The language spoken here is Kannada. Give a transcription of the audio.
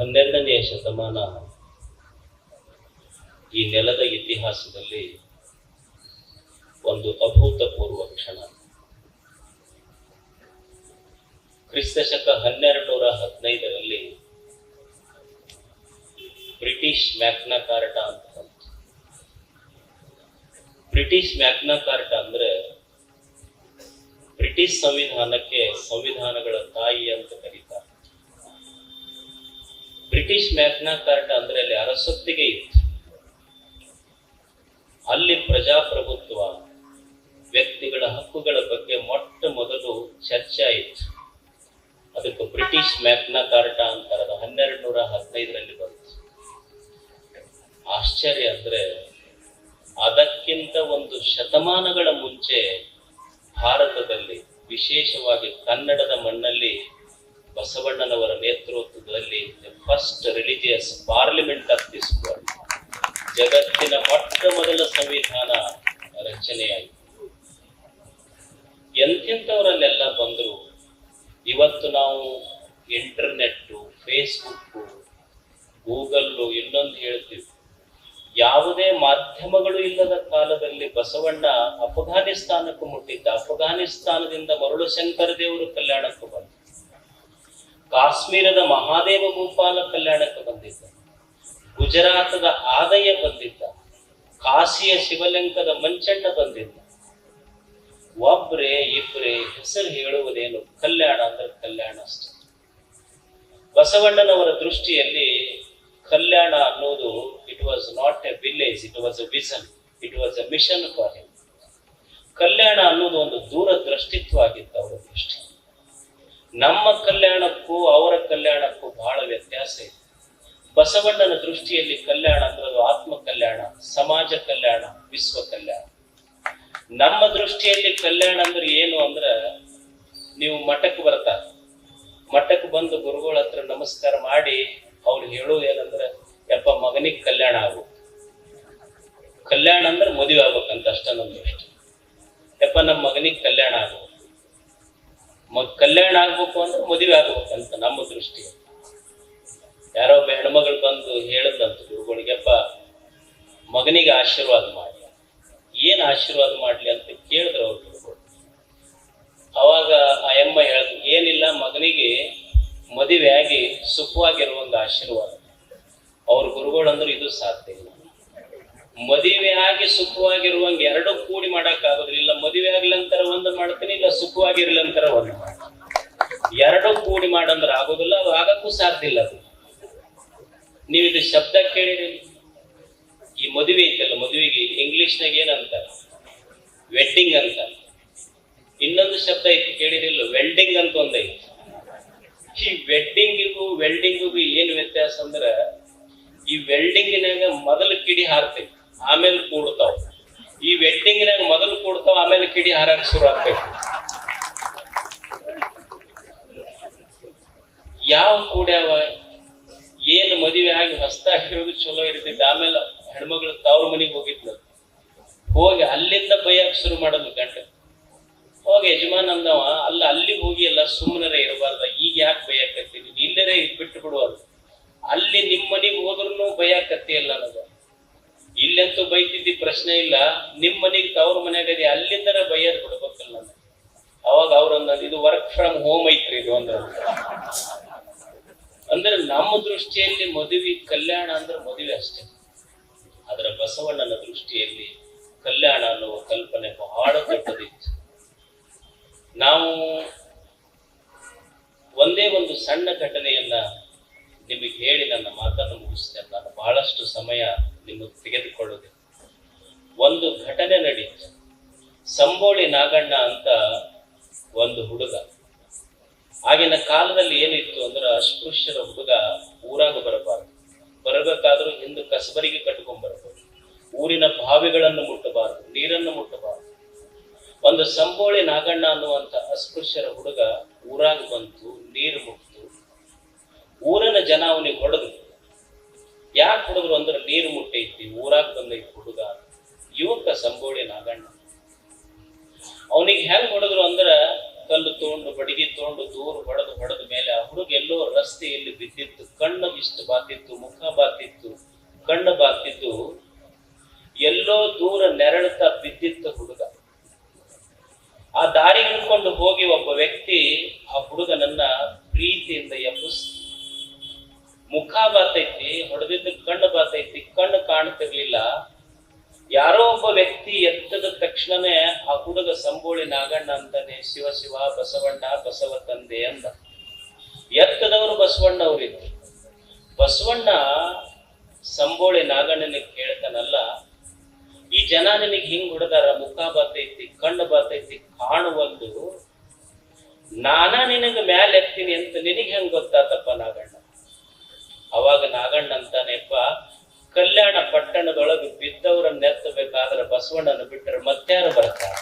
ಹನ್ನೆರಡನೆಯ ಶತಮಾನ ಈ ನೆಲದ ಇತಿಹಾಸದಲ್ಲಿ ಒಂದು ಅಭೂತಪೂರ್ವ ಕ್ಷಣ. ಕ್ರಿಸ್ತ ಶಕ ಹನ್ನೆರಡು ನೂರ ಹದಿನೈದರಲ್ಲಿ ಬ್ರಿಟಿಷ್ ಮ್ಯಾಗ್ನಾ ಕಾರ್ಟ ಅಂತ ಬಂತು. ಬ್ರಿಟಿಷ್ ಮ್ಯಾಗ್ನಾ ಕಾರ್ಟ ಅಂದ್ರೆ ಬ್ರಿಟಿಷ್ ಸಂವಿಧಾನಕ್ಕೆ ಸಂವಿಧಾನಗಳ ತಾಯಿ ಅಂತ ಕರೀತಾರೆ. ಬ್ರಿಟಿಷ್ ಮ್ಯಾಗ್ನಾ ಕಾರ್ಟ ಅಂದ್ರೆ ಅಲ್ಲಿ ಅರಸೊತ್ತಿಗೆ ಇತ್ತು. ಅಲ್ಲಿ ಪ್ರಜಾಪ್ರಭುತ್ವ, ವ್ಯಕ್ತಿಗಳ ಹಕ್ಕುಗಳ ಬಗ್ಗೆ ಮೊಟ್ಟ ಮೊದಲು ಚರ್ಚೆ ಆಯಿತು ಅದಕ್ಕೆ ಬ್ರಿಟಿಷ್ ಮ್ಯಾಗ್ನಾ ಕಾರ್ಟ ಅಂತಾರೆ ಅದು ಹನ್ನೆರಡು ನೂರ ಹದಿನೈದರಲ್ಲಿ ಬಂತು. ಆಶ್ಚರ್ಯ ಅಂದ್ರೆ ಅದಕ್ಕಿಂತ ಒಂದು ಶತಮಾನಗಳ ಮುಂಚೆ ಭಾರತದಲ್ಲಿ, ವಿಶೇಷವಾಗಿ ಕನ್ನಡದ ಮಣ್ಣಲ್ಲಿ ಬಸವಣ್ಣನವರ ನೇತೃತ್ವದಲ್ಲಿ first religious parliament of this ಜಗತ್ತಿನ ಮೊಟ್ಟ ಮೊದಲ ಸಂವಿಧಾನ ರಚನೆಯಾಯಿತು. ಎಂತೆಂಥವರಲ್ಲೆಲ್ಲ ಬಂದರು? ಇವತ್ತು ನಾವು ಇಂಟರ್ನೆಟ್ಟು ಫೇಸ್ಬುಕ್ಕು ಗೂಗಲ್ಲು ಇನ್ನೊಂದು ಹೇಳ್ತೀವಿ. ಯಾವುದೇ ಮಾಧ್ಯಮಗಳು ಇಲ್ಲದ ಕಾಲದಲ್ಲಿ ಬಸವಣ್ಣ ಅಫ್ಘಾನಿಸ್ತಾನಕ್ಕೂ ಮುಟ್ಟಿದ್ದ. ಅಫ್ಘಾನಿಸ್ತಾನದಿಂದ ಮರುಳು ಶಂಕರ ದೇವರು ಕಲ್ಯಾಣಕ್ಕೆ ಬಂದ ಕಾಶ್ಮೀರದ ಮಹಾದೇವ ಗೋಪಾಲ ಕಲ್ಯಾಣಕ್ಕೆ ಬಂದಿದ್ದ. ಗುಜರಾತದ ಆದಯ ಬಂದಿದ್ದ. ಕಾಶಿಯ ಶಿವಲಿಂಗದ ಮಂಚಣ್ಣ ಬಂದಿದ್ದ. ಒಬ್ರೆ ಇಬ್ರೆ ಹೆಸರು ಹೇಳುವುದೇನು? ಕಲ್ಯಾಣ ಅಂದ್ರೆ ಕಲ್ಯಾಣ ಅಷ್ಟೇ. ಬಸವಣ್ಣನವರ ದೃಷ್ಟಿಯಲ್ಲಿ ಕಲ್ಯಾಣ ಅನ್ನೋದು it was not a village it was a vision it was a mission for him Kalyana ಅನ್ನೋದು ಒಂದು ದೂರದೃಷ್ಟಿತ್ವ ಆಗಿತ್ತು ಅವರ ದೃಷ್ಟಿ. ನಮ್ಮ ಕಲ್ಯಾಣಕ್ಕೂ ಅವರ ಕಲ್ಯಾಣಕ್ಕೂ ಬಹಳ ವ್ಯತ್ಯಾಸ ಇದೆ. ಬಸವಣ್ಣನ ದೃಷ್ಟಿಯಲ್ಲಿ ಕಲ್ಯಾಣ ಅಂದ್ರೆ ಅದು ಆತ್ಮ ಕಲ್ಯಾಣ, ಸಮಾಜ ಕಲ್ಯಾಣ, ವಿಶ್ವ ಕಲ್ಯಾಣ. ನಮ್ಮ ದೃಷ್ಟಿಯಲ್ಲಿ ಕಲ್ಯಾಣ ಅಂದ್ರೆ ಏನು ಅಂದ್ರೆ ನೀವು ಮಠಕ್ಕೆ ಬರ್ತಾರೆ. ಮಠಕ್ಕೆ ಬಂದು ಗುರುಗಳ ಹತ್ರ ನಮಸ್ಕಾರ ಮಾಡಿ ಅವ್ರು ಹೇಳೋದು ಏನಂದ್ರೆ, ಯಪ್ಪ ಮಗನಿಗೆ ಕಲ್ಯಾಣ ಆಗು. ಕಲ್ಯಾಣ ಅಂದ್ರೆ ಮದುವೆ ಆಗ್ಬೇಕಂತ ಅಷ್ಟ ನಮ್ಮ ದೃಷ್ಟಿ. ಯಪ್ಪ ನಮ್ಮ ಮಗನಿಗೆ ಕಲ್ಯಾಣ ಆಗು. ಮಗ್ ಕಲ್ಯಾಣ ಆಗ್ಬೇಕು ಅಂದ್ರೆ ಮದುವೆ ಆಗ್ಬೇಕಂತ ನಮ್ಮ ದೃಷ್ಟಿ ಯಾರೋ ಒಬ್ಬ ಹೆಣ್ಮಗಳು ಬಂದು ಹೇಳದಂತ ಗುರುಗಳಿಗೆಪ್ಪ ಮಗನಿಗೆ ಆಶೀರ್ವಾದ ಮಾಡಿ. ಏನ್ ಆಶೀರ್ವಾದ ಮಾಡ್ಲಿ ಅಂತ ಕೇಳಿದ್ರು ಅವ್ರು ಗುರುಗಳು. ಅವಾಗ ಆ ಎಮ್ಮ ಹೇಳಿದ್ರು, ಏನಿಲ್ಲ, ಮಗನಿಗೆ ಮದುವೆ ಆಗಿ ಸುಖವಾಗಿರುವಂತ ಆಶೀರ್ವಾದ. ಅವ್ರ ಗುರುಗಳು ಅಂದ್ರೆ ಇದು ಸಾಧ್ಯ ಇಲ್ಲ. ಮದುವೆ ಆಗಿ ಸುಖವಾಗಿರುವಂಗೆ ಎರಡು ಕೂಡಿ ಮಾಡಕ್ ಆಗೋದಿಲ್ಲ. ಮದುವೆ ಆಗ್ಲಂತರ ಒಂದು ಮಾಡ್ತೀನಿ, ಇಲ್ಲ ಸುಖವಾಗಿರ್ಲಂತರ ಒಂದು ಮಾಡ್ತೀನಿ. ಎರಡು ಕೂಡಿ ಮಾಡಂದ್ರ ಆಗೋದಿಲ್ಲ, ಅದು ಆಗಕ್ಕೂ ಸಾಧ್ಯ ಇಲ್ಲ ಅದು. ನೀವು ಇದು ಶಬ್ದ ಕೇಳಿರಿ. ಈ ಮದುವೆ ಐತಲ್ಲ, ಮದುವೆಗೆ ಇಂಗ್ಲಿಷ್ನಾಗ ಏನಂತಾರ? ವೆಡ್ಡಿಂಗ್ ಅಂತ. ಇನ್ನೊಂದು ಶಬ್ದ ಐತಿ, ಕೇಳಿರಿಲ್ಲ. ವೆಲ್ಡಿಂಗ್ ಅಂತ ಒಂದೈತಿ ಈ ವೆಡ್ಡಿಂಗಿಗೂ ವೆಲ್ಡಿಂಗಿಗೂ ಏನ್ ವ್ಯತ್ಯಾಸ ಅಂದ್ರ, ಈ ವೆಲ್ಡಿಂಗಿನಾಗ ಮೊದಲು ಕಿಡಿ ಹಾರ್ತೈತಿ ಆಮೇಲೆ ಕೂಡ್ತಾವ. ಈ ವೆಡ್ಡಿಂಗಿನಾಗ ಮೊದಲು ಕೂಡ್ತಾವ, ಆಮೇಲೆ ಕಿಡಿ ಹಾರಕ್ ಶುರು ಆಗ್ತೈತಿ ಯಾವ ಕೂಡ್ಯಾವ, ಏನು ಮದುವೆ ಆಗಿ ಹಿಡಿದು ಚಲೋ ಇರ್ತೈತಿ ಆಮೇಲೆ ಹೆಣ್ಮಗಳು ತವ್ರ ಮನೆಗೆ ಹೋಗಿದ್ಲು ಹೋಗಿ ಅಲ್ಲಿಂದ ಬೈಯಕ್ ಶುರು ಮಾಡೋದು ಗಂಡ. ಹೋಗಿ ಯಜಮಾನ್ ಅಂದವ, ಅಲ್ಲ, ಅಲ್ಲಿ ಹೋಗಿ ಎಲ್ಲ ಸುಮ್ಮನರೇ ಇರಬಾರ್ದ, ಈಗ ಯಾಕೆ ಬೈಯಾಕತ್ತೀನಿ? ಇಲ್ಲರೇ ಬಿಟ್ಟು ಬಿಡುವರು ಅಲ್ಲಿ ನಿಮ್ಮ ಮನೆಗೆ ಹೋದ್ರೂ ಬೈಯಾಕತ್ತಿ ಇಲ್ಲ ನನಗ. ಇಲ್ಲಂತೂ ಬೈತಿದ್ದಿ ಪ್ರಶ್ನೆ ಇಲ್ಲ. ನಿಮ್ ಮನೆಗೆ ತವ್ರ ಮನೆಯಾಗದೆ ಅಲ್ಲಿಂದರ ಬೈಯರ್ ಬಿಡ್ಬೇಕಲ್ಲ ನಾನು. ಅವಾಗ ಅವ್ರನ್ನ ಇದು ವರ್ಕ್ ಫ್ರಮ್ ಹೋಮ್ ಐತ್ರಿ ಇದು ಅಂದ್ರ ಅಂದ್ರೆ ನಮ್ಮ ದೃಷ್ಟಿಯಲ್ಲಿ ಮದುವೆ, ಕಲ್ಯಾಣ ಅಂದ್ರೆ ಮದುವೆ ಅಷ್ಟೇ. ಅದರ ಬಸವಣ್ಣನ ದೃಷ್ಟಿಯಲ್ಲಿ ಕಲ್ಯಾಣ ಅನ್ನುವ ಕಲ್ಪನೆ ಬಹಳ ದೊಡ್ಡದಿತ್ತು ನಾವು ಒಂದೇ ಒಂದು ಸಣ್ಣ ಘಟನೆಯನ್ನ ನಿಮಗೆ ಹೇಳಿ ನನ್ನ ಮಾತನ್ನು ಮುಗಿಸ್ತೇನೆ. ನಾನು ಬಹಳಷ್ಟು ಸಮಯ ನಿಮಗೆ ತೆಗೆದುಕೊಳ್ಳುವುದು. ಒಂದು ಘಟನೆ ನಡೀತು ಸಂಬೋಳಿ ನಾಗಣ್ಣ ಅಂತ ಒಂದು ಹುಡುಗ. ಆಗಿನ ಕಾಲದಲ್ಲಿ ಏನಿತ್ತು ಅಂದ್ರೆ ಅಸ್ಪೃಶ್ಯರ ಹುಡುಗ ಊರಾಗ ಬರಬಾರದು. ಬರಬೇಕಾದ್ರೂ ಹಿಂದೆ ಕಸಬರಿಗೆ ಕಟ್ಕೊಂಡ್ ಬರಬಹುದು ಊರಿನ ಬಾವಿಗಳನ್ನು ಮುಟ್ಟಬಾರದು, ನೀರನ್ನು ಮುಟ್ಟಬಾರದು. ಒಂದು ಸಂಬೋಳಿ ನಾಗಣ್ಣ ಅನ್ನುವಂತ ಅಸ್ಪೃಶ್ಯರ ಹುಡುಗ ಊರಾಗ ಬಂತು, ನೀರು ಮುಟ್ತು. ಊರಿನ ಜನ ಅವನಿಗೆ ಹೊಡೆದ್ರು. ಯಾಕೆ ಹುಡುಗರು ಅಂದ್ರೆ ನೀರು ಮುಟ್ಟೈತಿ ಊರಾಗ ಬಂದೈತಿ ಹುಡುಗ. ಯುವಕ ಸಂಬೋಳಿ ನಾಗಣ್ಣ. ಅವನಿಗೆ ಹೆಂಗ್ ಹೊಡೆದ್ರು ಅಂದ್ರ ಕಲ್ಲು ತೊಗೊಂಡು, ಬಡಗಿ ತೊಗೊಂಡು ದೂರ ಹೊಡೆದು ಹೊಡೆದ ಮೇಲೆ ಆ ಹುಡುಗ ಎಲ್ಲೋ ರಸ್ತೆಯಲ್ಲಿ ಬಿದ್ದಿತ್ತು, ಕಣ್ಣು ಇಷ್ಟು ಬಾತಿತ್ತು, ಮುಖ ಬಾತಿತ್ತು, ಕಣ್ಣು ಬಾತಿತ್ತು ಎಲ್ಲೋ ದೂರ ನೆರಳುತ್ತಾ ಬಿದ್ದಿತ್ತು ಹುಡುಗ. ಆ ದಾರಿ ಹಿಡ್ಕೊಂಡು ಹೋಗಿ ಒಬ್ಬ ವ್ಯಕ್ತಿ ಆ ಹುಡುಗನನ್ನ ಪ್ರೀತಿಯಿಂದ ಎಬ್ಬಿಸ್ ಮುಖ ಬಾತೈತಿ ಹೊಡೆದಿದ್ದ ಕಣ್ಣು ಬಾತೈತಿ ಕಣ್ಣು ಕಾಣ್ತಿರ್ಲಿಲ್ಲ. ಯಾರೋ ಒಬ್ಬ ವ್ಯಕ್ತಿ ಎತ್ತದ ತಕ್ಷಣನೇ ಆ ಹುಡುಗ ಸಂಬೋಳಿ ನಾಗಣ್ಣ ಅಂತಾನೆ, ಶಿವ ಶಿವ ಬಸವಣ್ಣ ಬಸವ ತಂದೆ ಅಂದ. ಎತ್ತದವರು ಬಸವಣ್ಣ ಅವರಿದ್ರು. ಬಸವಣ್ಣ ಸಂಬೋಳಿ ನಾಗಣ್ಣನಿಗೆ ಕೇಳ್ತಾನಲ್ಲ, ಈ ಜನ ನಿನಗೆ ಹಿಂಗ್ ಹೊಡೆದಾರ, ಮುಖ ಬಾತೈತಿ ಕಣ್ಣು ಬಾತೈತಿ ಕಾಣುವಲ್ದು. ನಾನಾ ನಿನಗ ಮ್ಯಾಲೆ ಎತ್ತೀನಿ ಅಂತ ನಿನಗೆ ಹೆಂಗ್ ಗೊತ್ತಾತಪ್ಪ ನಾಗಣ್ಣ? ಅವಾಗ ನಾಗಣ್ಣ ಅಂತಾನೆಪ್ಪ ಕಲ್ಯಾಣ ಪಟ್ಟಣದೊಳಗೆ ಬಿದ್ದವರನ್ನ ಎತ್ತಬೇಕಾದ್ರೆ ಬಸವಣ್ಣನ ಬಿಟ್ಟರೆ ಮತ್ತಾರು ಬರ್ತಾರೆ